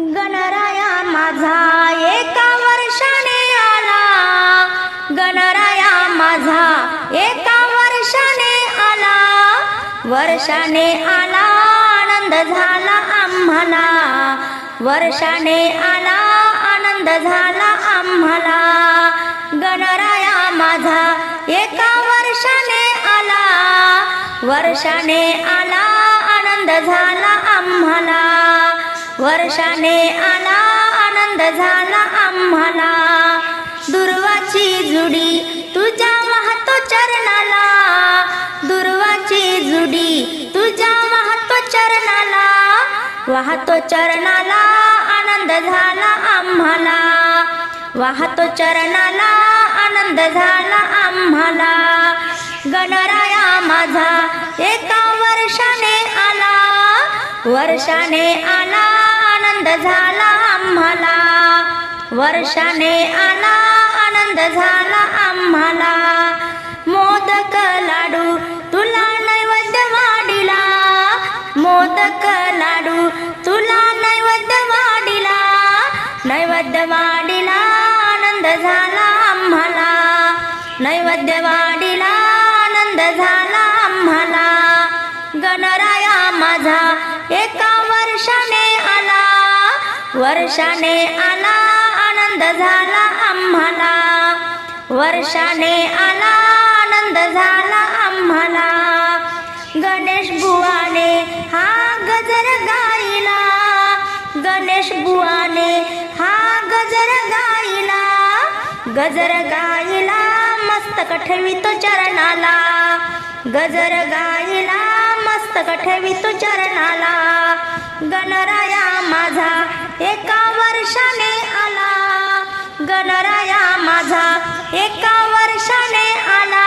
गणराया माझा एका वर्षाने आला. गणराया माझा एका वर्षाने आला. वर्षाने आला आनंद झाला आम्हाला. वर्षाने आला आनंद झाला आम्हाला. गणराया माझा एका वर्षाने आला. वर्षाने आला आनंद झाला आम्हाला. वर्षाने आला आनंद झाला आम्हाला. दुर्वाची जुडी तुझ्या वाहतो चरणाला. दुर्वाची जुडी तुझ्या वाहतो चरणाला. वाहतो चरणाला आनंद झाला आम्हाला. वाहतो चरणाला आनंद झाला आम्हाला. गणराया माझा एका वर्षाने आला. वर्षाने आला आनंद झाला आम्हाला. वर्षाने आला आनंद झाला आम्हाला. मोदक लाडू तुला नैवेद्य वाढिला. मोदक लाडू तुला नैवेद्य वाढिला. नैवेद्य वाढिला आनंद झाला आम्हाला. नैवेद्य वाढिला आनंद झाला आम्हाला. गणराया माझा एका वर्षाने वर्षाने आला आनंद झाला आम्हाला. वर्षाने आला आनंद झाला आम्हाला. गणेश बुवाने हा गजर गायला. गणेश बुवाने हा गजर गायला. गजर गायला मस्तक ठेवितो चरणाला. गजर गायला मस्तक ठेवितो चरणाला. गणराया माझा एका वर्षाने आला. गणराया माझा एका वर्षाने आला.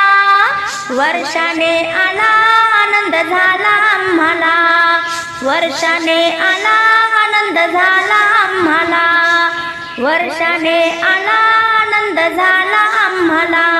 वर्षाने आला आनंद झाला आम्हाला. वर्षाने आला आनंद झाला आम्हाला. वर्षाने आला आनंद झाला आम्हाला.